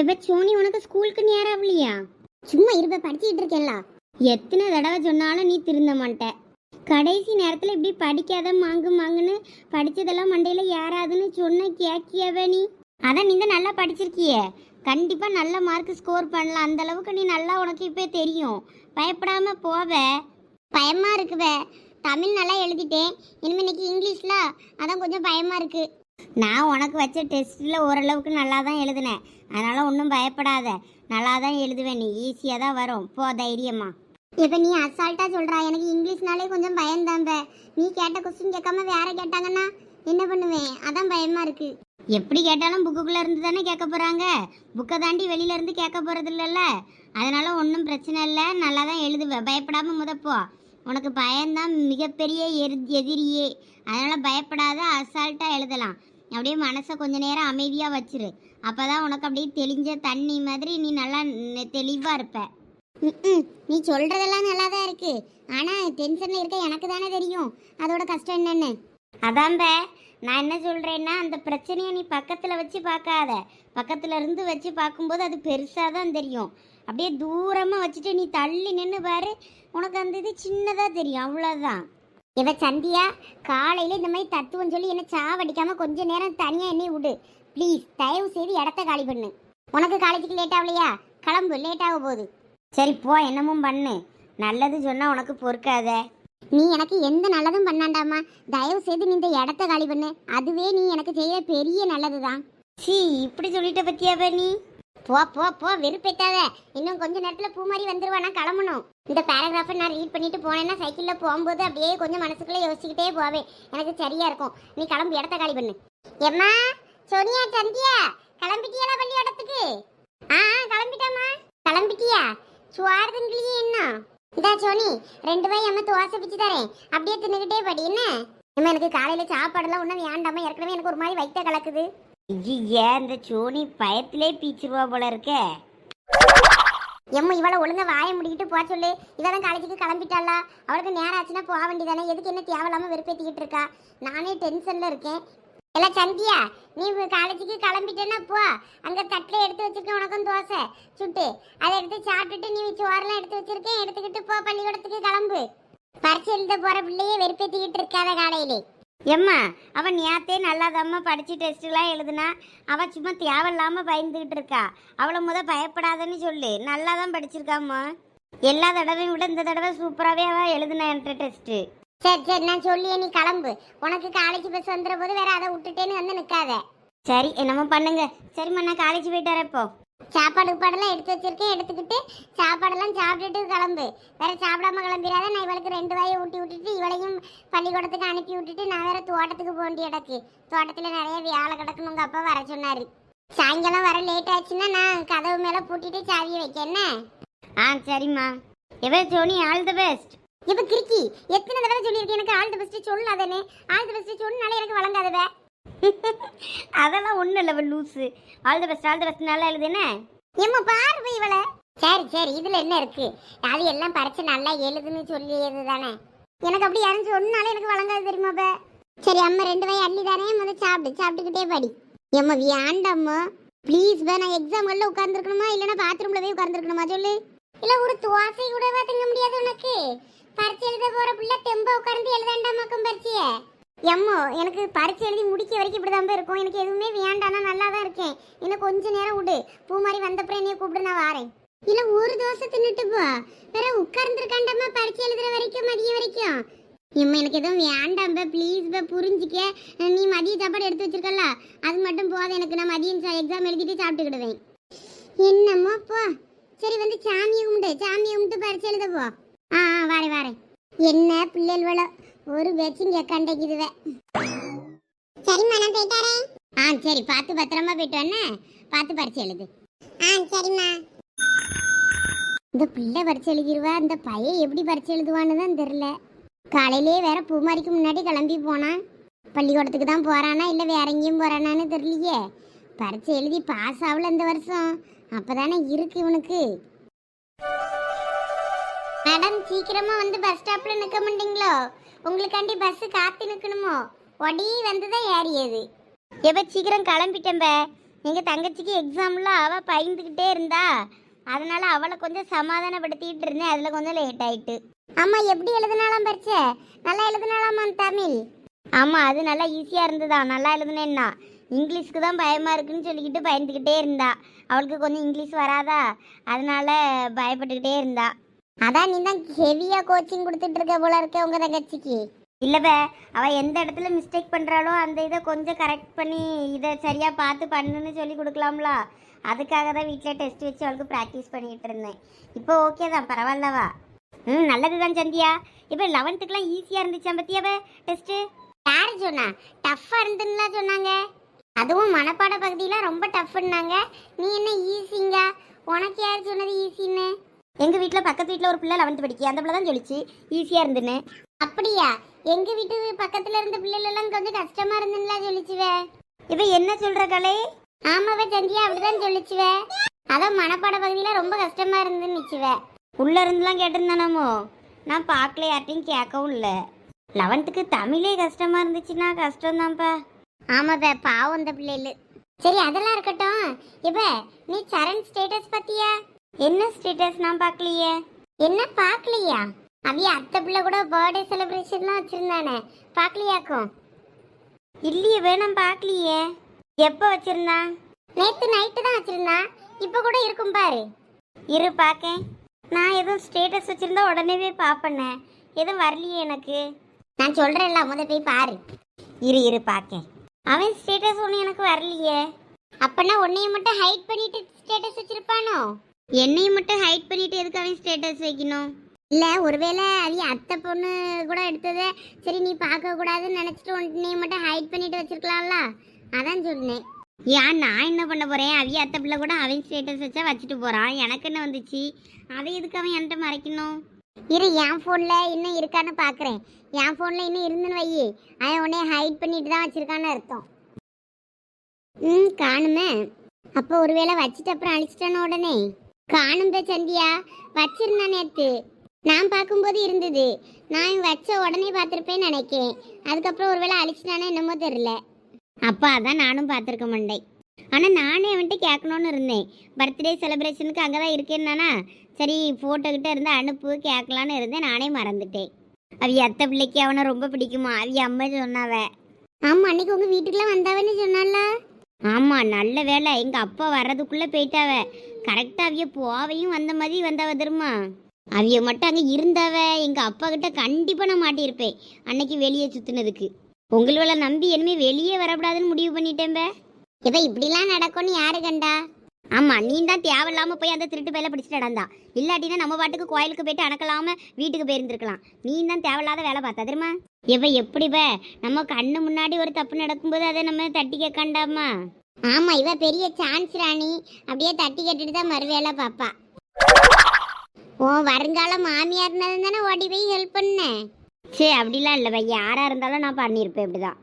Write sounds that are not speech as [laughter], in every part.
எப்ப சோனி உனக்கு ஸ்கூலுக்கு நேரம் ஆகலையா சும்மா இருப்ப படிச்சுக்கிட்டு இருக்கேன்ல. எத்தனை தடவை சொன்னாலும் நீ திருந்த மாட்ட. கடைசி நேரத்தில் இப்படி படிக்காத மாங்கு மாங்குன்னு படித்ததெல்லாம் மண்டையில் ஏறாதுன்னு சொன்ன கேக்கியவே நீ. அதான் நீ தான் நல்லா படிச்சிருக்கியே. கண்டிப்பாக நல்ல மார்க் ஸ்கோர் பண்ணலாம். அந்த அளவுக்கு நீ நல்லா உனக்கு இப்போ தெரியும். பயப்படாமல் போவ. பயமாக இருக்குவே. தமிழ் நல்லா எழுதிட்டேன். இனிமேல் இன்னைக்கு இங்கிலீஷில் அதான் கொஞ்சம் பயமாக இருக்குது நான் உனக்கு வச்ச டெஸ்ட்டில் ஓரளவுக்கு நல்லா தான் எழுதினேன். அதனால் ஒன்றும் பயப்படாத. நல்லா தான் எழுதுவேன். நீ ஈஸியாக தான் வரும். போ தைரியமா. இப்போ நீ அசால்ட்டாக சொல்கிறா எனக்கு இங்கிலீஷ்னாலே கொஞ்சம் பயந்தாம்ப நீ கேட்ட கொஸ்டின் கேட்காம வேற கேட்டாங்கன்னா என்ன பண்ணுவேன்? அதான் பயமா இருக்கு. எப்படி கேட்டாலும் புக்குக்குள்ளே இருந்து தானே கேட்க போகிறாங்க புக்கை தாண்டி வெளியில இருந்து கேட்க போகிறது இல்லைல்ல அதனால ஒன்றும் பிரச்சனை இல்லை. நல்லா தான் எழுதுவேன் பயப்படாமல் முதப்போ உனக்கு பயம்தான் மிகப்பெரிய எரி- எதிரியே. அதனால் பயப்படாத அசால்ட்டாக எழுதலாம். அப்படியே மனசை கொஞ்ச நேரம் அமைதியாக வச்சிரு. அப்போ தான் உனக்கு அப்படியே தெளிஞ்ச தண்ணி மாதிரி நீ நல்லா தெளிவாக இருப்ப. நீ சொல்கிறதெல்லாம் நல்லா தான் இருக்கு. ஆனால் டென்ஷனில் இருக்க எனக்கு தானே தெரியும். அதோட கஷ்டம் என்னன்னு. அதான்ப நான் என்ன சொல்கிறேன்னா அந்த பிரச்சனையை நீ பக்கத்தில் வச்சு பார்க்காத. பக்கத்தில் இருந்து வச்சு பார்க்கும்போது அது பெருசாக தான் தெரியும். அப்படியே தூரமாக வச்சுட்டு நீ தள்ளி நின்று பாரு. உனக்கு அந்த இது சின்னதாக தெரியும். அவ்வளோதான் இவ சந்தியா காலையில் இந்த மாதிரி தத்துவம் சொல்லி என்ன சாவடிக்காமல் கொஞ்ச நேரம் தனியாக என்னை விடு. ப்ளீஸ் தயவு செய்து இடத்த காலி பண்ணு. உனக்கு காலேஜுக்கு லேட் ஆகலையா? கிளம்பு லேட் ஆக போகுது. சரி போ என்னமும் பண்ணு. நல்லது சொன்னால் உனக்கு பொறுக்காத. நீ எனக்கு எந்த நல்லதும் பண்ணாண்டாமா? தயவு செய்து நீ இந்த இடத்த காலி பண்ணு. அதுவே நீ எனக்கு செய்ய பெரிய நல்லது தான் சி இப்படி சொல்லிட்ட பத்தியாவ நீ? போ போ போ வெறுப்பேத்தாத. இன்னும் கொஞ்ச நேரத்துல பூ மாதிரி வந்துருவா நான் கிளம்பணும். இந்த பேராகிராஃபை நான் ரீட் பண்ணிட்டு போனேன்னா சைக்கிளில் போகும்போது அப்படியே கொஞ்சம் மனசுக்குள்ளே யோசிச்சுக்கிட்டே போவேன் எனக்கு சரியா இருக்கும். நீ கிளம்பு இடத்த காலி பண்ணு. எம்மா சோனியா சந்தியா கிளம்பிட்டியாடா பள்ளி இடத்துக்கு ஆ ஆ, கிளம்பிட்டியா? சுவார்துங்களையே என்ன? இந்தா சோனி ரெண்டு பேரும் அம்மா தோசை பிச்சு தரேன். அப்படியே தின்னுக்கிட்டே படி என்ன? அம்மா எனக்கு காலையில் சாப்பாடுலாம் ஒன்றும் வேண்டாமா ஏற்கனவே எனக்கு ஒரு மாதிரி வைத்த கலக்குது. ஏன் இந்த சோனி பயத்திலே பீச்சிருவா போல இருக்கே? எம்மா இவளை ஒழுங்கா வாய முடிக்கிட்டு போக சொல்லு. இவதான் காலேஜுக்கு கிளம்பிட்டாளா? அவளுக்கு நேரம் ஆச்சுன்னா போக வேண்டியதானே? எதுக்கு என்ன தேவையில்லாம வெறுப்பேத்திக்கிட்டு இருக்கா? நானே டென்ஷன்ல இருக்கேன். எல்லாம் சந்தியா நீ காலேஜுக்கு கிளம்பிட்டேன்னா போ. அங்க தட்டில் எடுத்து வச்சிருக்கேன் உனக்கும் தோசை. சுட்டு. அதை எடுத்து சாப்பிட்டுட்டு நீ சோறெல்லாம் எடுத்து வச்சிருக்கேன் எடுத்துக்கிட்டு போ பள்ளிக்கூடத்துக்கு கிளம்பு. பரிசு எழுத போற பிள்ளையே வெறுப்பேத்திக்கிட்டு இருக்காத காலையிலே. எம்மா அவன் நேத்தே நல்லாதாம்மா படிச்சு டெஸ்ட்லாம் எழுதுனா அவ சும்மா தேவையில்லாம பயந்துகிட்டு இருக்கா. அவளை முத பயப்படாதன்னு சொல்லு. நல்லா தான் படிச்சிருக்காம்மா. எல்லா தடவையும் விட இந்த தடவை சூப்பராகவே அவ எழுதுனா என்கிட்ட டெஸ்ட்டு சரி சரி நான் சொல்லியே நீ கிளம்பு. உனக்கு காலேஜ் பஸ் வந்துற போது வேற அதை விட்டுட்டேன்னு வந்து நிற்காத சரி என்னமோ பண்ணுங்க. சரிம்மா நான் காலேஜ் போயிட்டு வரேன் இப்போ. சாப்பாடு பாடெல்லாம் எடுத்து வச்சிருக்கேன். எடுத்துக்கிட்டு சாப்பாடெல்லாம் சாப்பிட்டுட்டு கிளம்பு. வேற சாப்பிடாம கிளம்பிடாத நான் இவளுக்கு ரெண்டு வாயை ஊட்டி விட்டுட்டு இவளையும் பள்ளிக்கூடத்துக்கு அனுப்பி விட்டுட்டு நான் வேற தோட்டத்துக்கு போக வேண்டிய இடக்கு தோட்டத்தில் நிறைய வேலை கிடக்கணும் உங்க அப்பா வர சொன்னாரு. சாயங்காலம் வர லேட் ஆச்சுன்னா நான் கதவு மேலே பூட்டிட்டு சாவியை வைக்க என்ன? ஆ சரிம்மா. எவ சோனி ஆல் தி பெஸ்ட். இப்ப கிறுக்கி? எத்தனை தடவை சொல்லியிருக்கேன் எனக்கு ஆல் தி பெஸ்ட் சொல்லாதேனே ஆல் தி பெஸ்ட் சொன்னாலே எனக்கு வழங்காதவ. [laughs] அதெல்லாம் ஒன்றும் இல்லை loose all the best all the best நல்லா எழுதுனே. ஏம்மா பாரு போய் இவளை. சரி சரி இதில் என்ன இருக்கு? அது எல்லாம் பறிச்சு நல்லா எழுதுன்னு சொல்லியது தானே. எனக்கு அப்படி யாரும் சொன்னாலே எனக்கு வழங்காது தெரியுமா பே சரி அம்மா ரெண்டு வயசு அள்ளி தானே முதல் சாப்பிட்டு சாப்பிட்டுக்கிட்டே படி. ஏம்மா வியாண்டம்மா ப்ளீஸ் பே நான் எக்ஸாம்களில் உட்காந்துருக்கணுமா இல்லைனா பாத்ரூமில் போய் உட்காந்துருக்கணுமா சொல்லு. இல்லை ஒரு துவாசை கூட தங்க முடியாது உனக்கு. பரிச்சை எழுத போகிற பிள்ளை தெம்ப உட்காந்து எழுதாண்டாமாக்கும் பரிச்சைய எம்மோ எனக்கு பரிச்சை எழுதி முடிக்க வரைக்கும் இப்படிதான் இருக்கும். எனக்கு எதுவுமே வேண்டானா நல்லா தான் இருக்கேன். இன்னும் கொஞ்ச நேரம் விடு. பூ மாதிரி வந்தப்பறம் என்னைய கூப்பிடு நான் வாரேன். இல்ல ஒரு தோசை தின்னுட்டு போ. வேற உட்கார்ந்துருக்காண்டம்மா பரிச்சை எழுதுற வரைக்கும் மதியம் வரைக்கும்? எம்மா எனக்கு எதுவும் வேண்டாம் பே. ப்ளீஸ் பே புரிஞ்சிக்க. நீ மதிய சாப்பாடு எடுத்து வச்சிருக்கல அது மட்டும் போதும். எனக்கு நான் மதியம் எக்ஸாம் எழுதிட்டு சாப்பிட்டுக்கிடுவேன். என்னம்மா போ. சரி வந்து சாமியை கும்பிட்டு சாமியை கும்பிட்டு பரிசு எழுத போ. ஆ ஆ வாரேன் வாரேன். என்ன பிள்ளைகளோ ஒரு பேச்சும் கேட்காண்டிக்குதுவே சரிம்மா நான் போயிட்டாரே ஆ சரி பார்த்து பத்திரமா போயிட்டு வரனே பார்த்து பரிச்சு எழுது. ஆ சரிம்மா. இந்த பிள்ளை பரிச்சு எழுதிருவா இந்த பையன் எப்படி பரிச்சு எழுதுவான்னு தான் தெரில. காலையிலே வேற பூமாரிக்கு முன்னாடி கிளம்பி போனான். பள்ளிக்கூடத்துக்கு தான் போகிறானா இல்லை வேற எங்கேயும் போகிறானான்னு தெரியலையே. பரிச்சு எழுதி பாஸ் ஆகல இந்த வருஷம். அப்போதானே இருக்கு இவனுக்கு. மேடம் சீக்கிரமா வந்து பஸ் ஸ்டாப்ல நிக்க மாட்டீங்களோ? உங்களுக்காண்டி பஸ் காத்து நிற்கணுமோ ஒடி வந்து தான் ஏறியது. எப்போ சீக்கிரம் கிளம்பிட்டேன் எங்கள் தங்கச்சிக்கு எக்ஸாமில் அவள் பயந்துக்கிட்டே இருந்தா. அதனால அவளை கொஞ்சம் சமாதானப்படுத்திக்கிட்டு இருந்தேன். அதில் கொஞ்சம் லேட் ஆயிட்டு. ஆமாம் எப்படி எழுதுனாலாம் பரிச்ச? நல்லா எழுதுனாலாமா தமிழ்? ஆமாம் அது நல்லா ஈஸியாக இருந்ததா? நல்லா எழுதுனேன்னா. இங்கிலீஷ்க்கு தான் பயமாக இருக்குன்னு சொல்லிக்கிட்டு பயந்துக்கிட்டே இருந்தா. அவளுக்கு கொஞ்சம் இங்கிலீஷ் வராதா? அதனால் பயப்பட்டுக்கிட்டே இருந்தாள் அதான் நீ தான் ஹெவியாக கோச்சிங் கொடுத்துட்டு இருக்க போல இருக்க உங்கள் தங்கச்சிக்கு. இல்லைப்ப அவள் எந்த இடத்துல மிஸ்டேக் பண்ணுறாளோ அந்த இதை கொஞ்சம் கரெக்ட் பண்ணி இதை சரியாக பார்த்து பண்ணுன்னு சொல்லி கொடுக்கலாம்ல. அதுக்காக தான் வீட்டில் டெஸ்ட் வச்சு அவளுக்கு ப்ராக்டிஸ் பண்ணிகிட்டு இருந்தேன். இப்போ ஓகே தான் பரவாயில்லவா? ம் நல்லது தான் சந்தியா. இப்போ லெவன்த்துக்குலாம் ஈஸியாக இருந்துச்சா பத்தியாவ டெஸ்ட்டு யார் சொன்னா? டஃப்பாக இருந்துன்னா சொன்னாங்க. அதுவும் மனப்பாட பகுதியெலாம் ரொம்ப டஃப்னாங்க நீ என்ன ஈஸிங்க உனக்கு யார் சொன்னது ஈஸின்னு எங்கள் வீட்டில் பக்கத்து வீட்டில் ஒரு பிள்ளை லெவன்த்து படிக்க அந்த பிள்ளை தான் சொல்லிச்சு ஈஸியாக இருந்துன்னு. அப்படியா? எங்க வீட்டு பக்கத்துல இருந்த பிள்ளைகள் எல்லாம் கொஞ்சம் கஷ்டமா இருந்துங்களா சொல்லிச்சுவே இவ என்ன சொல்ற கலை? ஆமாவே சந்தியா அப்படிதான் சொல்லிச்சுவே அதான் மனப்பாட பகுதியில ரொம்ப கஷ்டமா இருந்துன்னு நிச்சுவே உள்ள இருந்துலாம் கேட்டிருந்தானாமோ? நான் பார்க்கல யார்ட்டையும் கேட்கவும் இல்லை. லெவன்த்துக்கு தமிழே கஷ்டமா இருந்துச்சுன்னா கஷ்டம் தான்ப்பா ஆமாப்பா பாவம் அந்த பிள்ளைகள் சரி அதெல்லாம் இருக்கட்டும். இப்ப நீ சரண் ஸ்டேட்டஸ் பத்தியா என்ன ஸ்டேட்டஸ் நான் பார்க்கலையே? என்ன பார்க்கலையா? அவிய அத்தை பிள்ளை கூட பர்த்டே செலிப்ரேஷன்லாம் வச்சிருந்தானே. பார்க்கலையாக்கும் இல்லையே வேணாம் பார்க்கலையே. எப்போ வச்சிருந்தான் நேற்று நைட்டு தான் வச்சிருந்தான் இப்போ கூட இருக்கும் பாரு. இரு பார்க்கேன். நான் எதுவும் ஸ்டேட்டஸ் வச்சுருந்தா உடனே போய் பார்ப்பேனே எதுவும் வரலையே எனக்கு. நான் சொல்கிறேன்ல முத போய் பாரு. இரு இரு பார்க்கேன். அவன் ஸ்டேட்டஸ் ஒன்றும் எனக்கு வரலையே. அப்போனா உன்னைய மட்டும் ஹைட் பண்ணிட்டு ஸ்டேட்டஸ் வச்சுருப்பானோ? என்னையும் மட்டும் ஹைட் பண்ணிட்டு எதுக்கு அவன் ஸ்டேட்டஸ் வைக்கணும்? இல்லை ஒருவேளை அது அத்தை பொண்ணு கூட எடுத்ததே சரி நீ பார்க்கக்கூடாதுன்னு நினச்சிட்டு உன்னையும் மட்டும் ஹைட் பண்ணிட்டு வச்சிருக்கலாம்ல? அதான் சொன்னேன். ஏன் நான் என்ன பண்ண போகிறேன் அவிய அத்தை பிள்ளை கூட அவன் ஸ்டேட்டஸ் வச்சா வச்சுட்டு போகிறான் எனக்கு என்ன வந்துச்சு? அதை எதுக்கு அவன் என்கிட்ட மறைக்கணும்? இரு என் ஃபோனில் இன்னும் இருக்கான்னு பார்க்குறேன் என் ஃபோனில் இன்னும் இருந்துன்னு வை அவன் உடனே ஹைட் பண்ணிட்டு தான் வச்சுருக்கான்னு அர்த்தம். ம் காணுமே. அப்போ ஒருவேளை வச்சுட்டு அப்புறம் அழிச்சிட்டான உடனே? காணும் சந்தியா. வச்சிருந்தா நேத்து. நான் பார்க்கும்போது இருந்தது. நான் வச்ச உடனே பார்த்துருப்பேன்னு நினைக்கேன். அதுக்கப்புறம் ஒருவேளை அழிச்சிட்டானே என்னமோ தெரில அப்பா அதான் நானும் பார்த்துருக்க மாட்டேன். ஆனால் நானே அவன்கிட்ட கேட்கணும்னு இருந்தேன். பர்த்டே செலிப்ரேஷனுக்கு அங்கே தான் இருக்கேன்னா சரி ஃபோட்டோ கிட்ட இருந்து அனுப்பு கேட்கலான்னு இருந்தேன். நானே மறந்துட்டேன். அவிய அத்தை பிள்ளைக்கு அவனை ரொம்ப பிடிக்குமா? அவிய அம்மா சொன்னாவ. ஆமாம் அன்னைக்கு உங்கள் வீட்டுக்குலாம் வந்தாவன்னு சொன்னால ஆமாம் நல்ல வேலை எங்கள் அப்பா வர்றதுக்குள்ளே போயிட்டாவ. கரெக்டாக அவிய போவையும் வந்த மாதிரி வந்தவ தெரியுமா? அவிய மட்டும் அங்கே இருந்தவ. எங்கள் அப்பா கிட்ட கண்டிப்பாக நான் மாட்டியிருப்பேன். அன்னைக்கு வெளியே சுற்றுனதுக்கு உங்களை நம்பி இனிமே வெளியே வரக்கூடாதுன்னு முடிவு பண்ணிட்டேன் இதை இப்படிலாம் நடக்கும்னு யாரு கண்டா? ஆமா நீ தான் தேவையில்லாம போய் அந்த திருட்டு பையில பிடிச்சிட்டு நடந்தா. இல்லாட்டினா நம்ம பாட்டுக்கு கோயிலுக்கு போயிட்டு அணக்கலாம வீட்டுக்கு போயிருந்திருக்கலாம். நீ தான் தேவையில்லாத வேலை பார்த்தா தெரியுமா? இவ எப்படி பே நம்ம கண்ணு முன்னாடி ஒரு தப்பு நடக்கும்போது அதை நம்ம தட்டி கேட்காண்டாமா? ஆமா இவ பெரிய சான்ஸ் ராணி. அப்படியே தட்டி கேட்டுட்டு தான் மறுவேளை பாப்பா. ஓ வருங்கால மாமியார் இருந்தது தானே ஓடி போய் ஹெல்ப் பண்ணேன் சரி அப்படிலாம் இல்லை பையன். யாராக இருந்தாலும் நான் பண்ணியிருப்பேன் இப்படிதான்.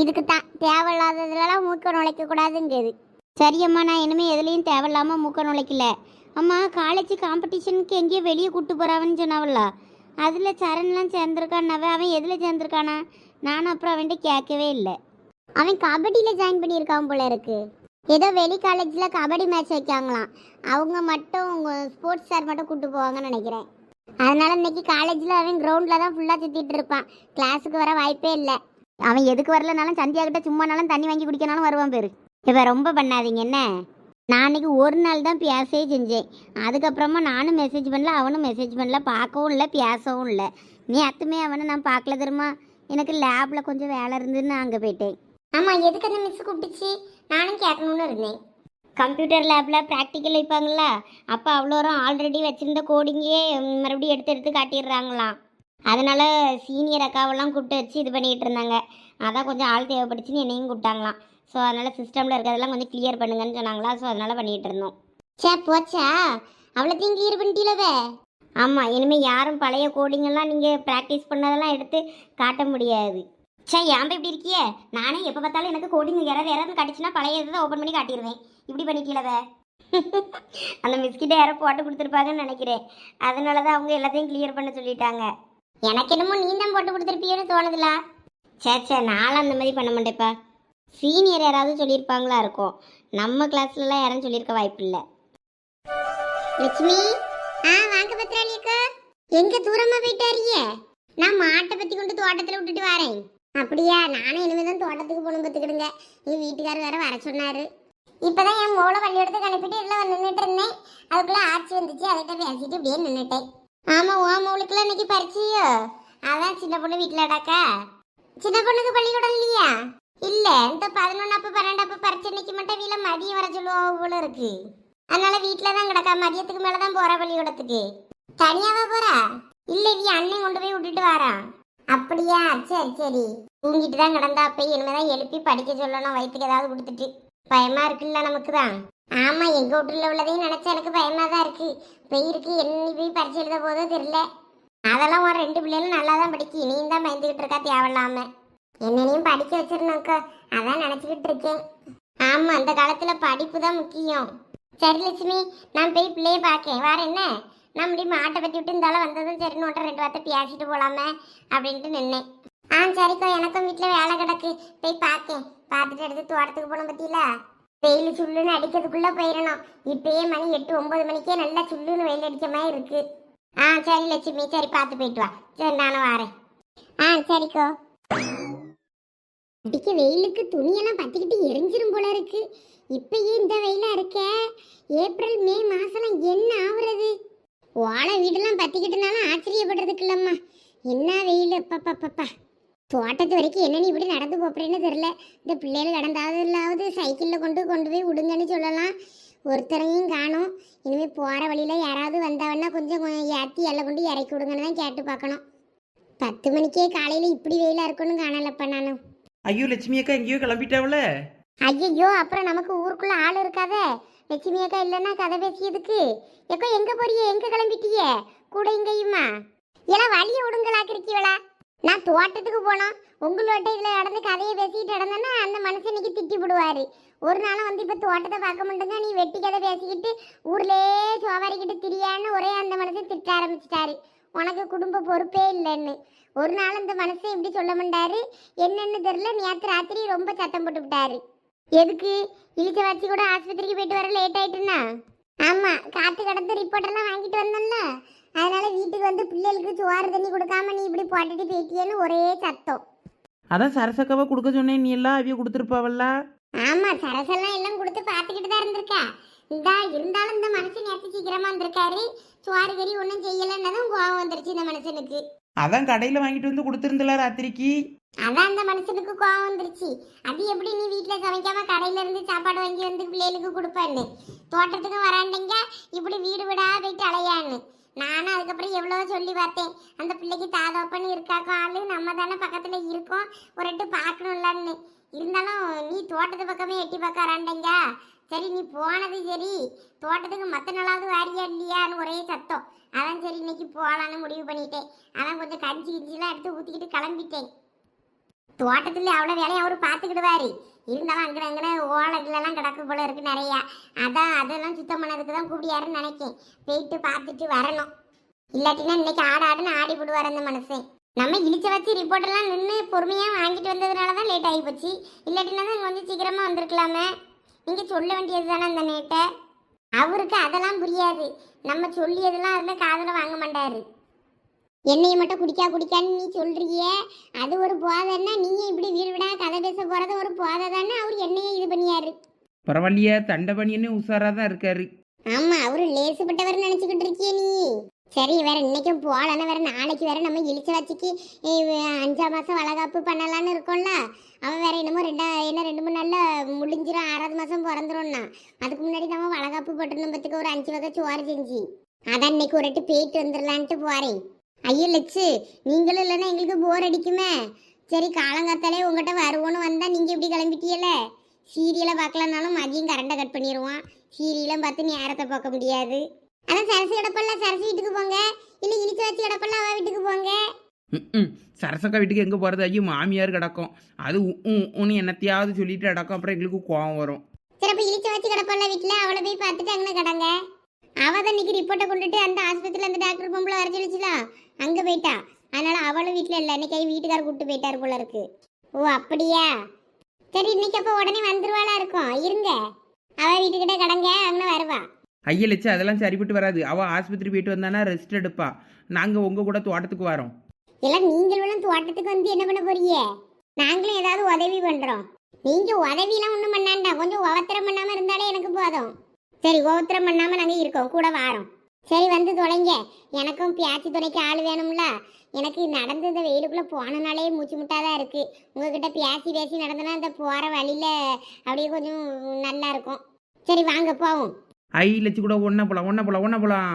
இதுக்கு தான் தேவையில்லாததுலலாம் மூக்க நுழைக்க கூடாதுங்கிறது. சரியம்மா நான் இனிமே எதுலேயும் தேவையில்லாமல் மூக்க நுழைக்கல. அம்மா காலேஜ் காம்படிஷனுக்கு எங்கேயோ வெளியே கூட்டு போகிறாவன்னு சொன்னாவல்ல. அதில் சரண்லாம் சேர்ந்துருக்கான்னாவே அவன் எதில் சேர்ந்துருக்கானா? நானும் அப்புறம் அவன்கிட்ட கேட்கவே இல்லை. அவன் கபடியில் ஜாயின் பண்ணியிருக்கான் போல இருக்கு. ஏதோ வெளி காலேஜில் கபடி மேட்ச் வைக்காங்களாம் அவங்க மட்டும் ஸ்போர்ட்ஸ் சார் மட்டும் கூப்பிட்டு போவாங்கன்னு நினைக்கிறேன். அதனால் இன்னைக்கு காலேஜில் அவன் கிரவுண்டில் தான் ஃபுல்லாக சுற்றிட்டு இருப்பான். கிளாஸுக்கு வர வாய்ப்பே இல்லை. அவன் எதுக்கு வரலனாலும் சந்தியாகிட்ட சும்மானாலும் தண்ணி வாங்கி குடிக்கனாலும் வருவான் பேர். இப்போ ரொம்ப பண்ணாதீங்க என்ன? நான் அன்னைக்கு ஒரு நாள் தான் பேசவே செஞ்சேன். அதுக்கப்புறமா நானும் மெசேஜ் பண்ணல அவனும் மெசேஜ் பண்ணல பார்க்கவும் இல்லை பேசவும் இல்லை. நீ அத்துமே அவனை நான் பார்க்கல தெரியுமா? எனக்கு லேபில் கொஞ்சம் வேலை இருந்துன்னு அங்கே போயிட்டேன். ஆமாம் எதுக்கு அந்த மிஸ் கூப்பிட்டுச்சு? நானும் கேட்கணும்னு இருந்தேன். கம்ப்யூட்டர் லேபில் ப்ராக்டிக்கல் வைப்பாங்களா? அப்போ அவ்வளோரும் ஆல்ரெடி வச்சுருந்த கோடிங்கே மறுபடியும் எடுத்து எடுத்து காட்டிடுறாங்களாம். அதனால் சீனியர் அக்காவெல்லாம் கூப்பிட்டு வச்சு இது பண்ணிகிட்டு இருந்தாங்க. அதான் கொஞ்சம் ஆள் தேவைப்படுச்சுன்னு என்னையும் கூப்பிட்டாங்களாம். ஸோ அதனால் சிஸ்டமில் இருக்கிறதெல்லாம் கொஞ்சம் கிளியர் பண்ணுங்கன்னு சொன்னாங்களா? ஸோ அதனால் பண்ணிகிட்டு இருந்தோம். சே போச்சா? அவ்வளோத்தையும் கிளியர் பண்ணிட்டீலவே ஆமாம் இனிமேல் யாரும் பழைய கோடிங்கெல்லாம் நீங்கள் ப்ராக்டிஸ் பண்ணதெல்லாம் எடுத்து காட்ட முடியாது. சே ஏன் இப்படி இருக்கியே? நானே எப்போ பார்த்தாலும் எனக்கு கோடிங் யாராவது யாராவது கடிச்சுன்னா பழைய இதை ஓப்பன் பண்ணி காட்டிடுவேன் இப்படி பண்ணிக்கலவே [laughs] அந்த மிஸ்கிட்ட யாரோ போட்டு கொடுத்துருப்பாங்கன்னு நினைக்கிறேன். அதனால தான் அவங்க எல்லாத்தையும் கிளியர் பண்ண சொல்லிட்டாங்க. எனக்கு என்னமோ நீ தான் போட்டு கொடுத்துருப்பியோன்னு தோணுதுல. சே சே நானும் அந்த மாதிரி பண்ண மாட்டேப்பா சீனியர் யாராவது சொல்லியிருப்பாங்களா இருக்கும். நம்ம கிளாஸ்லலாம் யாரும் சொல்லியிருக்க வாய்ப்பு இல்லை லட்சுமி? ஆ வாங்க பத்ராளி அக்கா எங்க தூரமா போயிட்டாரியே நான் மாட்டை பத்தி கொண்டு தோட்டத்துல விட்டுட்டு வரேன். அப்படியா? நானும் இனிமே தான் தோட்டத்துக்கு போகணும் பத்துக்கிடுங்க நீ வீட்டுக்காரர் வேற வர சொன்னாரு. இப்பதான் என் மூளை பள்ளியோடத்துக்கு அனுப்பிட்டு இதுல நின்றுட்டு இருந்தேன். அதுக்குள்ள ஆட்சி வந்துச்சு. அதுகிட்ட பேசிட்டு இப்படியே நின்றுட்டேன் ஆமா ஓ மவுளுக்குலாம் இன்னைக்கு பரிச்சையோ அதான் சின்ன பொண்ணு வீட்டுல அடாக்கா சின்ன பொண்ணுக்கு பள்ளிக்கூடம் இல்லையா? இல்ல இந்த பதினொன்னப்பு பன்னெண்டப்பு பரிச்சை இன்னைக்கு மட்டும் வீல மதியம் வர சொல்லுவோம் போல இருக்கு. அதனால வீட்டில தான் கிடக்கா மதியத்துக்கு மேல தான் போற பள்ளிக்கூடத்துக்கு தனியாவா போறா? இல்ல நீ அண்ணன் கொண்டு போய் விட்டுட்டு வரான் அப்படியா? சரி சரி. தூங்கிட்டு தான் கிடந்தா போய் இனிமேதான் எழுப்பி படிக்க சொல்லணும். வயிற்றுக்கு ஏதாவது கொடுத்துட்டு. பயமா இருக்குல்ல நமக்கு தான். ஆமா எங்க வீட்டுல உள்ளதையும் நினைச்சா எனக்கு பயமா தான் இருக்கு. பெயிருக்கு என்ன போய் பரிச்சை எழுத போதோ தெரியல. அதெல்லாம் ஒரு ரெண்டு பிள்ளைகளும் நல்லா தான் படிக்கு. இனியும் தான் பயந்துகிட்டு இருக்கா தேவையில்லாம. என்னனையும் படிக்க வச்சிருந்தாக்கா அதான் நினச்சிக்கிட்டு இருக்கேன். ஆமாம் அந்த காலத்தில் படிப்பு தான் முக்கியம். சரி லட்சுமி நான் போய் பிள்ளைய பார்க்கேன். வேறு என்ன? நான் முடியும்? மாட்டை பற்றி விட்டு இருந்தாலும் வந்ததும் சரி நோட்டை ரெண்டு வார்த்தை பேசிட்டு போகலாமே அப்படின்ட்டு நின்னேன். ஆ சரிக்கா எனக்கும் வீட்டில் வேலை கிடக்கு. போய் பார்க்கேன். பார்த்துட்டு எடுத்து தோட்டத்துக்கு போகணும் பற்றியில வெயில் சுள்ளுன்னு அடிக்கிறதுக்குள்ளே போயிடணும். இப்பயே மணி எட்டு ஒம்பது மணிக்கே நல்லா சுள்ளுன்னு வெயில் அடிக்க மாதிரி இருக்கு. ஆ சரி லட்சுமி சரி பார்த்து போயிட்டு வா. சரி நானும் வரேன். ஆ சரிக்கோ. அடிக்க வெயிலுக்கு துணியெல்லாம் பத்திக்கிட்டு எரிஞ்சிரும் போல இருக்கு. இப்பயே இந்த வெயிலா இருக்க? ஏப்ரல் மே மாசம் என்ன ஆகுறது ஓலை வீடெல்லாம் பத்திக்கிட்டுனாலும் ஆச்சரியப்படுறதுக்கு இல்லம்மா. என்ன வெயில்? அப்பப்பப்பப்பா தோட்டத்து வரைக்கும் என்ன நீ இப்படி நடந்து போப்புறேன்னு தெரில இந்த பிள்ளைகள் நடந்தாவது இல்லாவது சைக்கிளில் கொண்டு கொண்டு போய் விடுங்கன்னு சொல்லலாம். ஒருத்தரையும் காணும். இனிமேல் போகிற வழியில் யாராவது வந்தாவன்னா கொஞ்சம் ஏற்றி எல்லாம் கொண்டு இறக்கி விடுங்கன்னு தான் கேட்டு பார்க்கணும். பத்து மணிக்கே காலையில் இப்படி வெயிலாக இருக்கணும்னு காணலப்பா நானும் ஐயோ லட்சுமி அக்கா எங்கேயோ கிளம்பிட்டாவல. ஐயோ அப்புறம் நமக்கு ஊருக்குள்ள ஆள் இருக்காத. லட்சுமி அக்கா இல்லைன்னா கதை பேசியதுக்கு. எக்கோ எங்க போறிய? எங்க கிளம்பிட்டிய? கூட இங்கேயுமா? எல்லாம் வழிய விடுங்களாக்கிருக்கீங்களா நான் தோட்டத்துக்கு போனோம். உங்களோட்ட இதில் நடந்து கதையை பேசிக்கிட்டு நடந்தேன்னா அந்த மனுஷன் இன்னைக்கு திட்டி விடுவாரு. ஒரு நாளும் வந்து இப்போ தோட்டத்தை பார்க்க மாட்டேங்க நீ வெட்டி கதை பேசிக்கிட்டு ஊர்லயே சோவாரிக்கிட்டு திரியான்னு ஒரே அந்த மனுஷன் திட்ட ஆரம்பிச்சிட்டாரு. உனக்கு குடும்ப பொறுப்பே இல்லைன்னு. ஒரு நாள் அந்த மனுஷன் இப்படி சொல்ல மாட்டாரு. என்னன்னு தெரியல. நேற்று ராத்திரி ரொம்ப சத்தம் போட்டு விட்டாரு. எதுக்கு? இழிச்ச வச்சு கூட ஆஸ்பத்திரிக்கு போயிட்டு வர லேட் ஆயிட்டுன்னா? ஆமா காத்து கடந்து ரிப்போர்ட் எல்லாம் வாங்கிட்டு வந்தோம்ல அதனால வீட்டுக்கு வந்து பிள்ளைகளுக்கு சோறு தண்ணி கொடுக்காம நீ இப்படி போட்டுட்டு போயிட்டியேன்னு ஒரே சத்தம். அதான் சரசக்காவை கொடுக்க சொன்னேன் நீ எல்லாம் அவிய கொடுத்துருப்பாவல்ல? ஆமா சரசெல்லாம் எல்லாம் கொடுத்து பார்த்துக்கிட்டு தான் இருந்திருக்கா. இந்தா இருந்தாலும் இந்த மனுஷன் நேற்று சீக்கிரமா வந்திருக்காரு. சுவாரி கறி ஒன்றும் செய்யலைன்னதும் கோவம் வந்துருச்சு இந்த மனுஷனுக்கு. அதான் கடையில் வாங்கிட்டு வந்து கொடுத்துருந்தல ராத்திரிக்கு. அதான் அந்த மனுஷனுக்கு கோவம் வந்துருச்சு. அது எப்படி நீ வீட்ல சமைக்காம கடையில இருந்து சாப்பாடு வாங்கி வந்து பிள்ளைகளுக்கு கொடுப்பேன்னு? தோட்டத்துக்கு வராண்டிங்க இப்படி வீடு விடாத போயிட்டு அலையான்னு. நானும் அதுக்கப்புறம் எவ்வளவோ சொல்லி பார்த்தேன். அந்த பிள்ளைக்கு தாதோப்பன்னு இருக்காக்கோ ஆளு நம்ம தானே பக்கத்துல இருக்கோம். ஒரு எட்டு பார்க்கணும்லன்னு. இருந்தாலும் நீ தோட்டத்து பக்கமே எட்டி பார்க்க வராண்டிங்க. சரி நீ போனது சரி. தோட்டத்துக்கு மற்ற நாளாவது வாரியா இல்லையான்னு ஒரே சத்தம். அதான் சரி இன்னைக்கு போகலான்னு முடிவு பண்ணிட்டேன். அதான் கொஞ்சம் கஞ்சி கிஞ்சிலாம் எடுத்து ஊற்றிக்கிட்டு கிளம்பிட்டேன். தோட்டத்தில் அவ்வளோ வேலையை அவர் பார்த்துக்கிடுவாரு. இருந்தாலும் அங்கே அங்கே ஓலைகளெல்லாம் கிடக்கு போல இருக்குது நிறையா. அதான் அதெல்லாம் சுத்தம் பண்ணதுக்கு தான் கூப்பிடியாருன்னு நினைக்கேன். போயிட்டு பார்த்துட்டு வரணும். இல்லாட்டினா இன்னைக்கு ஆடு ஆடுன்னு ஆடி போடுவார் அந்த மனுஷன். நம்ம இழிச்ச வச்சு ரிப்போர்ட்டெல்லாம் நின்று பொறுமையாக வாங்கிட்டு வந்ததுனால தான் லேட் ஆகி போச்சு. இல்லாட்டினா தான் கொஞ்சம் சீக்கிரமாக வந்திருக்கலாமே. நீங்கள் சொல்ல வேண்டியது தானே அந்த நேட்டை? அவருக்கு அதெல்லாம் புரியாது. நம்ம சொல்லியதெல்லாம் அதில் காதில் வாங்க மாட்டாரு. என்னைய மட்டும் குடிக்கா குடிக்கான்னு நீ சொல்றியே. அது ஒரு போதைன்னா நீங்க இப்படி வீடு விடா கதை பேச போறது ஒரு போதை தானே அவர் என்னையே இது பண்ணியாரு. பரவாயில்லையா தண்டபணியன்னு உஷாராக தான் இருக்காரு. ஆமா அவரு லேசுப்பட்டவர் நினைச்சுக்கிட்டு இருக்கியே நீ. சரி வேற இன்னைக்கும் போகலன்னா வேற நாளைக்கு வேற நம்ம இழிச்ச வச்சுக்கு அஞ்சாம் மாதம் வளகாப்பு பண்ணலான்னு இருக்கோம்ல. அவன் வேற என்னமோ ரெண்டா என்ன ரெண்டு மூணு நாளில் முடிஞ்சிடும் ஆறாவது மாதம் பிறந்துரும்னா. அதுக்கு முன்னாடி நம்ம வளகாப்பு போட்டுருந்தோம் பத்துக்கு ஒரு அஞ்சு வகை சோறு செஞ்சு. அதான் இன்னைக்கு ஒரு ரெட்டு போயிட்டு வந்துடலான்ட்டு போகிறேன் ஐயோ லட்சு நீங்களும் இல்லைன்னா எங்களுக்கு போர் அடிக்குமே. சரி காலங்காத்தாலே உங்ககிட்ட வருவோன்னு வந்தால் நீங்கள் இப்படி கிளம்பிட்டீல சீரியலை பார்க்கலனாலும் மதியம் கரண்டை கட் பண்ணிடுவான் சீரியலும் பார்த்து நேரத்தை பார்க்க முடியாது. அதான் சரசு கிடப்பல்ல சரசு வீட்டுக்கு போங்க. இல்லை இனிச்சு வச்சு கிடப்பல்ல அவ வீட்டுக்கு போங்க. ம் சரசக்கா வீட்டுக்கு எங்கே போகிறது ஐயோ மாமியார் கிடக்கும். அது உன்னு என்னத்தையாவது சொல்லிட்டு அடக்கும் அப்புறம் எங்களுக்கு கோவம் வரும். சரி அப்ப இழிச்ச வச்சு கிடப்பல்ல வீட்டுல? அவளை போய் பார்த்துட்டு அங்கே கடங்க. அவ தான் இன்னைக்கு ரிப்போர்ட்டை கொண்டுட்டு அந்த ஆஸ்பத்திரியில் அந்த டாக்டர் பொம்பளை வர சொல்லிச்சுலாம் அங்கே போயிட்டா? அதனால அவளும் வீட்டில் இல்லை. இன்னைக்கு வீட்டுக்காரர் கூப்பிட்டு போயிட்டாரு போல இருக்கு. ஓ அப்படியா? சரி இன்னைக்கு அப்ப உடனே வந்துருவாளா இருக்கும். இருங்க. அவ வீட்டுக்கிட்ட கடங்க. அங்கே வருவா. ஐயலச்சு அதெல்லாம் சரிப்பட்டு வராது. அவள் ஆஸ்பத்திரி போயிட்டு வந்தானா ரெஸ்ட் எடுப்பா. நாங்கள் உங்கள் கூட தோட்டத்துக்கு வரோம். எல்லாம் நீங்களும் தோட்டத்துக்கு வந்து என்ன பண்ண போறீங்க? நாங்களும் ஏதாவது உதவி பண்றோம். நீங்க உதவிலாம் ஒண்ணும் பண்ணாண்டா. கொஞ்சம் உவத்திரம் பண்ணாம இருந்தாலே எனக்கு போதும். சரி உவத்திரம் பண்ணாம நாங்க இருக்கோம். கூட வாரோம். சரி வந்து தொலைங்க. எனக்கும் பியாச்சி துணைக்கு ஆள் வேணும்ல. எனக்கு நடந்து இந்த வெயிலுக்குள்ள போனனாலே மூச்சு முட்டாதான் இருக்கு. உங்ககிட்ட பேசி பேசி நடந்தனா இந்த போற வழியில அப்படியே கொஞ்சம் நல்லா இருக்கும். சரி வாங்க போவோம். ஐ லட்சு கூட ஒன்றா போலாம் ஒன்றா போலாம் ஒன்றா போலாம்.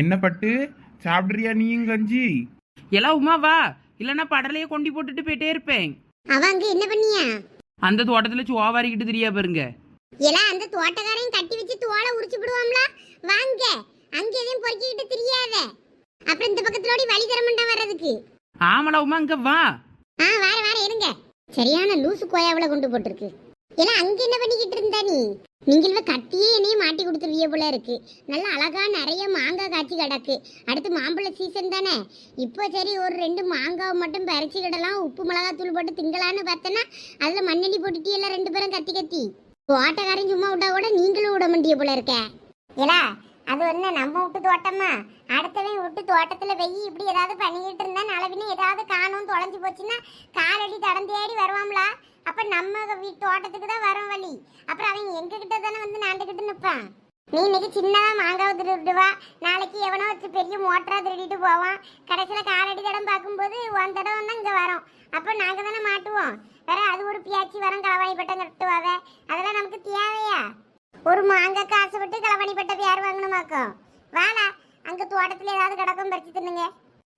என்ன பட்டு? சாப்பிட்றியா நீயும் கஞ்சி? எல்லாம் உமா வா. இல்லைன்னா படலையே கொண்டு போட்டுட்டு போயிட்டே இருப்பேன். அவ அங்க என்ன பண்ணியா? அந்த தோட்டத்தில் சுவாவாரிக்கிட்டு தெரியா பாருங்க. எல்லாம் அந்த தோட்டக்காரையும் கட்டி வச்சு தோலை உரிச்சு விடுவாங்களா வாங்க. அங்க எதையும் பொறுக்கிக்கிட்டு தெரியாத. அப்புறம் இந்த பக்கத்துலோடி வழி தர மாட்டான் வர்றதுக்கு. ஆமாடா உமா இங்கே வா. ஆ வார வார இருங்க. சரியான லூசு கோயாவில் கொண்டு போட்டிருக்கு. ஏன்னா அங்க என்ன பண்ணிக்கிட்டு இருந்தா நீ? நீங்கள கட்டியே என்னைய மாட்டி கொடுத்துருவிய போல இருக்கு. நல்ல அழகா நிறைய மாங்காய் காய்ச்சி கிடக்கு. அடுத்து மாம்பழ சீசன் தானே? இப்போ சரி ஒரு ரெண்டு மாங்காவை மட்டும் பறிச்சு கிடலாம். உப்பு மிளகா தூள் போட்டு திங்கலான்னு பார்த்தேன்னா அதுல மண்ணெண்ணி போட்டுட்டு எல்லாம் ரெண்டு பேரும் கத்தி கத்தி. ஓட்டக்காரன் சும்மா விட்டா கூட நீங்களும் விட மாட்டிய போல இருக்க. ஏலா அது என்ன நம்ம விட்டு தோட்டமா? அடுத்தவன் விட்டு தோட்டத்துல வெயி இப்படி ஏதாவது பண்ணிக்கிட்டு இருந்தா நலவின்னு ஏதாவது காணும் தொலைஞ்சு போச்சுன்னா காலடி தடந்தேடி வருவாங்களா அப்ப நம்ம வீட்டு தோட்டத்துக்கு தான் வரும் வழி. அப்புறம் அவன் எங்ககிட்ட தானே வந்து நாண்டுகிட்டு நிற்பான்? நீ இன்னைக்கு சின்னதாக மாங்காவை திருடுவா. நாளைக்கு எவனோ வச்சு பெரிய மோட்டராக திருடிட்டு போவான். கடைசியில் காலடி தடம் பார்க்கும்போது உன் தடம் தான் இங்கே வரும். அப்போ நாங்கள் தானே மாட்டுவோம். வேற அது ஒரு பியாச்சி வரம் களவாணி பட்டம் கட்டுவாவே. அதெல்லாம் நமக்கு தேவையா? ஒரு மாங்காய்க்கு ஆசைப்பட்டு களவாணி பட்டம் யார் வாங்கணுமாக்கும் வாடா அங்க தோட்டத்துல ஏதாவது கிடக்கும் பறிச்சு தின்னுங்க.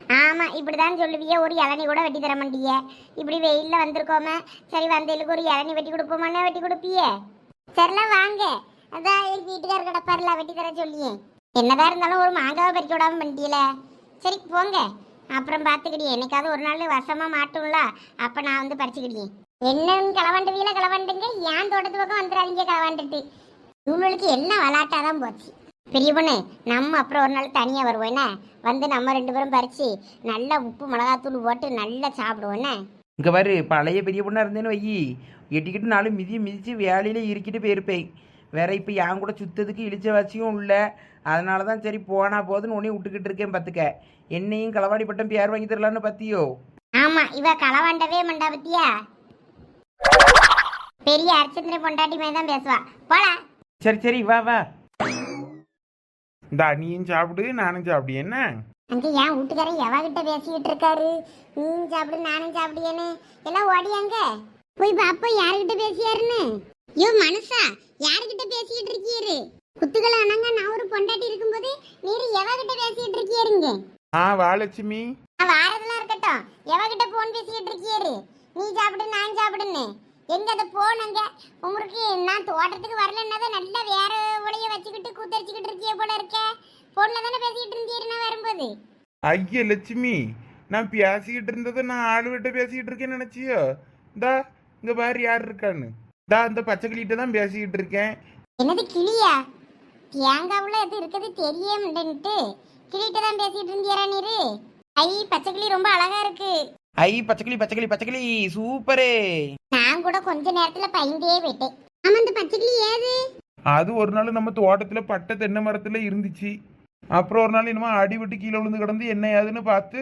ஆமா இப்படிதான் சொல்லுவிய ஒரு இளநி கூட வெட்டி தர மாட்டிய. இப்படி வெயில்ல வந்திருக்கோமே சரி வந்ததுக்கு ஒரு இளநி வெட்டி கொடுப்போமான்னு வெட்டி கொடுப்பியே? சரில வாங்க. அதான் எங்க வீட்டுக்காரர் கிடப்பாருல வெட்டி தர சொல்லியே. என்னதான் இருந்தாலும் ஒரு மாங்காவை பறிக்க விடாம பண்ணிட்டீல சரி போங்க. அப்புறம் பார்த்துக்கிடியே என்னைக்காவது ஒரு நாள் வசமா மாட்டும்ல அப்ப நான் வந்து பறிச்சுக்கிடியே என்னன்னு களவாண்டுவீல களவாண்டுங்க. ஏன் தோட்டத்து பக்கம் வந்துடாதீங்க களவாண்டுட்டு. இவங்களுக்கு எல்லாம் விளாட்டாதான் போச்சு. பெரிய பொண்ணு நம்ம அப்புறம் ஒரு நாள் தனியாக வருவோம் என்ன? வந்து நம்ம ரெண்டு பேரும் பறிச்சு நல்லா உப்பு மிளகாத்தூள் போட்டு நல்லா சாப்பிடுவோம் என்ன? இங்கே பாரு பழைய பெரிய பொண்ணாக இருந்தேன்னு வையி. எட்டிக்கிட்டு நாலு மிதியை மிதித்து வேலையில் இருக்கிட்டு போயிருப்பேன். வேற இப்போ என் கூட சுத்ததுக்கு இழிச்ச வச்சியும் இல்லை. அதனால தான் சரி போனா போதுன்னு உன்னையும் விட்டுக்கிட்டு இருக்கேன் பார்த்துக்க என்னையும் களவாடி பட்டம் பேர் வாங்கி தரலான்னு பார்த்தியோ ஆமா இவ களவாண்டவே மண்டா பத்தியா? பெரிய அர்ச்சந்திர பொண்டாட்டி மாதிரி தான் பேசுவா. போடா சரி சரி வா வா. இந்த நீயும் சாப்பிடு நானும் சாப்பிடு என்ன? அங்க என் வீட்டுக்காரன் எவகிட்ட பேசிக்கிட்டு இருக்காரு? நீயும் சாப்பிடு நானும் சாப்பிடியேன்னு எல்லாம் ஓடியாங்க போய் பாப்பா யாருகிட்ட பேசியாருன்னு? ஐயோ மனுஷா யாருகிட்ட பேசிக்கிட்டு இருக்கீரு குத்துக்கள் அணங்க நான் ஒரு பொண்டாட்டி இருக்கும்போது நீர் எவகிட்ட பேசிக்கிட்டு இருக்கீருங்க ஆ வாலட்சுமி வாரதெல்லாம் இருக்கட்டும். எவகிட்ட போன் பேசிக்கிட்டு இருக்கீரு நீ சாப்பிடு நான் சாப்பிடுன்னு. எங்க அதை போனங்க உங்களுக்கு நான் தோட்டத்துக்கு வரலன்னா நல்லா வேற ஒளிய வச்சுக்கிட்டு கூத்தரிச்சுக்கிட்டு இருக்கிய போல இருக்க. போன்ல தானே பேசிக்கிட்டு இருந்தீரு நான் வரும்போது? ஐய லட்சுமி நான் பேசிக்கிட்டு இருந்ததை நான் ஆளுகிட்ட பேசிக்கிட்டு இருக்கேன்னு நினைச்சியோ? இந்தா இங்க பாரு யார் இருக்கான்னு. இந்தா அந்த பச்சைக்கிளிகிட்ட தான் பேசிக்கிட்டு இருக்கேன். என்னது கிளியா? தேங்காவுல எது இருக்குது தெரிய மாட்டேன்ட்டு கிளிகிட்ட தான் பேசிட்டு இருந்தியரா நீரு? ஐ பச்சை கிளி ரொம்ப அழகா இருக்கு. ஐ பச்சைக்கிளி பச்சைக்கிளி பச்சைக்கிளி. சூப்பரே. நான் கூட கொஞ்ச நேரத்துல பயந்தே போயிட்டேன். ஆமா இந்த பச்சை கிளி ஏது? அது ஒரு நாள் நம்ம தோட்டத்துல பட்டை தென்னை மரத்துல இருந்துச்சு. அப்புறம் ஒரு நாள் என்னமோ அடி விட்டு கீழே விழுந்து கிடந்து என்ன ஏதுன்னு பார்த்து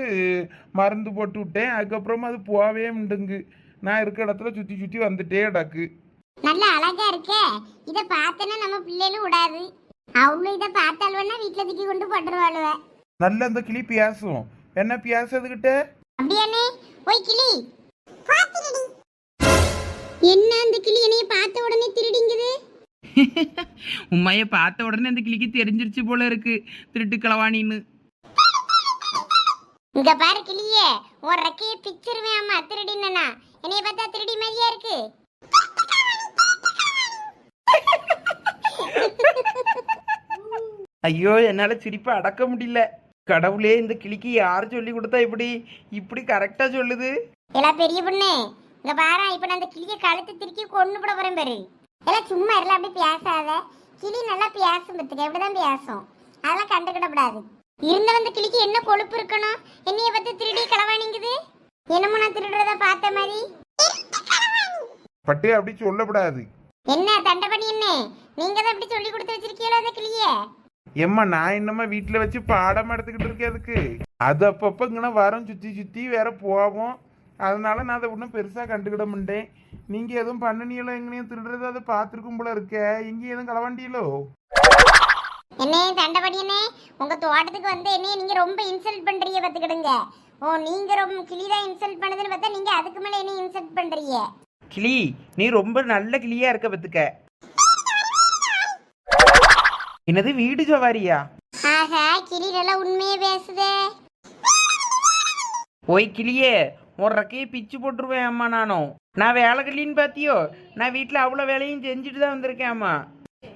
மருந்து போட்டு விட்டேன். அதுக்கப்புறமா அது போகவே முடிங்கு நான் இருக்க இடத்துல சுற்றி சுற்றி வந்துட்டே கிடக்கு. நல்ல அழகா இருக்கே. இத பார்த்தனா நம்ம பிள்ளைகளும் விடாது. அவளும் இத பார்த்தாலுவனா வீட்டுல தூக்கி கொண்டு போட்டுருவாளுவ. நல்ல அந்த கிளி பேசும் என்ன பேசுறதுகிட்ட அப்படியானே கிளி. என்ன அந்த கிளி என்னைய பார்த்த உடனே திருடிங்குது? [laughs] உண்மையை பார்த்த உடனே அந்த கிளிக்கு தெரிஞ்சிருச்சு போல இருக்கு திருட்டு களவாணின்னு இங்க பாரு கிளியே உன் ரெக்கைய பிச்சிருவேன் அம்மா திருடினா என்னைய பார்த்தா திருடி மாதிரியா இருக்கு. ஐயோ என்னால் சிரிப்பை அடக்க முடியல. கடவுளே இந்த கிளிக்கு யார் சொல்லி கொடுத்தா இப்படி? இப்படி கரெக்டாக சொல்லுது. எல்லாம் பெரிய பொண்ணு இங்க பாரு இப்ப நான் அந்த கிளிய கழுத்து திருக்கி கொண்டு போட போறேன் பாரு. எல்லாம் சும்மா இருல அப்படி பேசாத. கிளி நல்லா பேசும் பத்துக்கு எப்படிதான் பேசும்? அதெல்லாம் கண்டுக்கிடப்படாது. இருந்த வந்த கிளிக்கு என்ன கொழுப்பு இருக்கணும்? என்னைய பத்தி திருடி களவாணிங்குது? என்னமோ நான் திருடுறத பார்த்த மாதிரி. பட்டு அப்படி சொல்லக்கூடாது என்ன தண்டை பண்ணி என்ன? நீங்க தான் இப்படி சொல்லி கொடுத்து வச்சிருக்கீங்களோ அந்த கிளியே? ஏம்மா நான் என்னம்மா வீட்டில் வச்சு பாடம் எடுத்துக்கிட்டு இருக்கேன் அதுக்கு? அது அப்பப்போ இங்கே வரோம் சுற்றி சுற்றி வேற போவோம். அதனால நான் அதை ஒன்றும் பெருசாக கண்டுக்கிட மாட்டேன். நீங்கள் எதுவும் பண்ணனியலோ எங்கேயும் திருடுறது அதை பார்த்துருக்கும் போல இருக்க. எங்கேயும் எதுவும் களவாண்டியலோ என்ன தண்டை பண்ணி என்ன உங்க தோட்டத்துக்கு வந்து என்னைய நீங்க ரொம்ப இன்சல்ட் பண்றீங்க பாத்துக்கிடுங்க ஓ நீங்க ரொம்ப கிளிதான் இன்சல்ட் பண்ணதுன்னு பார்த்தா நீங்க அதுக்கு மேல என்ன இன்சல்ட் பண்றீங்க? கிளி நீ ரொம்ப நல்ல கிளியா இருக்க பத்துக்க என்னது வீடு ஜவாரியா ஆஹா கிளி நல்லா உண்மையே பேசுதே. போய் கிளியே உன் ரெக்கையை பிச்சு போட்டுருவேன் அம்மா நானும் நான் வேலை கிளின்னு பார்த்தியோ நான் வீட்டில் அவ்வளோ வேலையும் செஞ்சுட்டு தான் வந்திருக்கேன் அம்மா.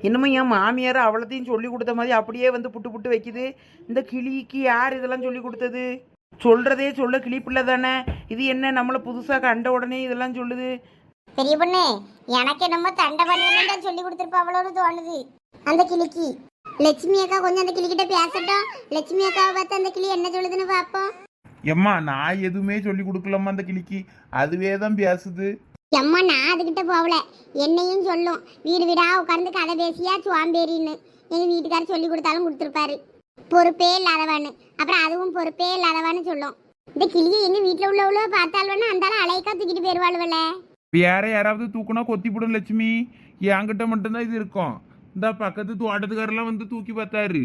இன்னமும் என் மாமியார் அவ்வளோத்தையும் சொல்லி கொடுத்த மாதிரி அப்படியே வந்து புட்டு புட்டு வைக்குது. இந்த கிளிக்கு யார் இதெல்லாம் சொல்லி கொடுத்தது? சொல்கிறதே சொல்ல கிளி பிள்ளை தானே. இது என்ன நம்மளை புதுசாக கண்ட உடனே இதெல்லாம் சொல்லுது? பெரிய பொண்ணு எனக்கு என்னமோ தண்டை பண்ணி சொல்லி கொடுத்துருப்பாவளோன்னு தோணுது. அந்த கிளிக்கு. லட்சுமி அக்கா கொஞ்சம் அந்த கிளிக்கிட்ட பேசட்டும். லட்சுமி அக்காவை பார்த்து அந்த கிளி என்ன சொல்லுதுன்னு பார்ப்போம். எம்மா நான் எதுவுமே சொல்லி கொடுக்கலம்மா அந்த கிளிக்கு. அதுவே தான் பேசுது. எம்மா நான் அதுகிட்ட போகல. என்னையும் சொல்லும். வீடு வீடா உட்கார்ந்து கதை பேசியா சுவாம்பேரின்னு எங்க வீட்டுக்காரர் சொல்லி கொடுத்தாலும் கொடுத்துருப்பாரு. பொறுப்பே இல்லாதவான்னு. அப்புறம் அதுவும் பொறுப்பே இல்லாதவான்னு சொல்லும். இந்த கிளியை எங்க வீட்டுல உள்ளவளோ பார்த்தாலும் அந்தாலும் அலைக்கா தூக்கிட்டு போயிருவாளுவல வேற யாராவது தூக்குனா கொத்தி போடும் லட்சுமி. என்கிட்ட மட்டும்தான் இது இருக்கும். இந்த பக்கத்து தோட்டத்துக்காரெல்லாம் வந்து தூக்கி பார்த்தாரு.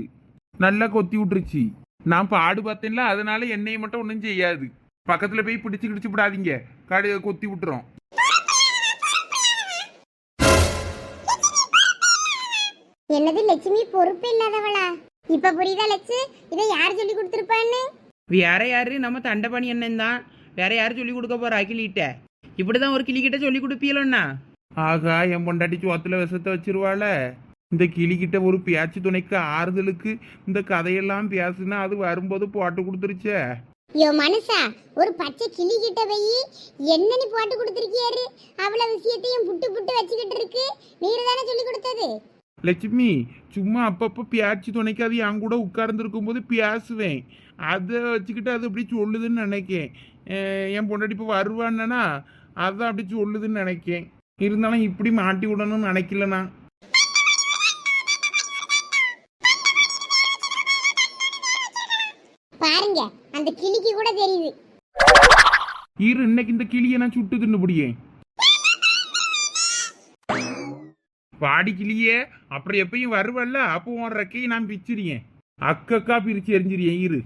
நல்லா கொத்தி விட்டுருச்சு. நான் பாடு பார்த்தேன்ல அதனால என்னையை மட்டும் ஒன்றும் செய்யாது. பக்கத்துல போய் பிடிச்சு கிடிச்சு விடாதீங்க. கடு கொத்தி விட்டுரும் என்னது லட்சுமி பொறுப்பு இல்லாதவளா? இப்ப புரியுதா லட்சு? இதை யார் சொல்லி கொடுத்துருப்பான்னு? வேற யாரு? நம்ம தண்டபாணி அண்ணன் தான். வேற யாரு சொல்லி கொடுக்க போறா கிளிகிட்ட இப்படி தான் ஒரு கிளிகிட்ட சொல்லி கொடுப்பீங்களோண்ணா ஆகா என் பொண்டாட்டி சோத்துல விஷத்தை வச்சிருவாள. இந்த கிளிக்கிட்ட ஒரு பேச்சு துணைக்கு ஆறுதலுக்கு இந்த கதையெல்லாம் பேசுனா அது வரும்போது போட்டு கொடுத்துருச்சே. யோ மனுஷா ஒரு பச்சை கிளி கிட்ட போய் என்ன நீ போட்டு கொடுத்துருக்கியாரு? அவ்வளவு விஷயத்தையும் புட்டு புட்டு வச்சுக்கிட்டு இருக்கு. நீர் தானே சொல்லி கொடுத்தது? லட்சுமி சும்மா அப்பப்போ பேச்சு துணைக்கு அது என் கூட உட்கார்ந்துருக்கும் போது பேசுவேன் அதை வச்சுக்கிட்டு அது அப்படி சொல்லுதுன்னு நினைக்கேன். என் பொண்டாட்டி இப்போ வருவான்னா அதான் அப்படி சொல்லுதுன்னு நினைக்கேன். இருந்தாலும் இப்படி மாட்டி விடணும்னு நினைக்கல பாருங்க அந்த கிளிக்கு கூட தெரியுது. இரு இன்னைக்கு இந்த கிளியை நான் சுட்டு தின்னுபடியே. பாடி கிளியே அப்புறம் எப்பயும் வருவல்ல? அப்போ உன் ரெக்கையை நான் பிச்சிருக்கேன் அக்கக்கா பிரிச்சு எரிஞ்சிருக்கேன் இரு.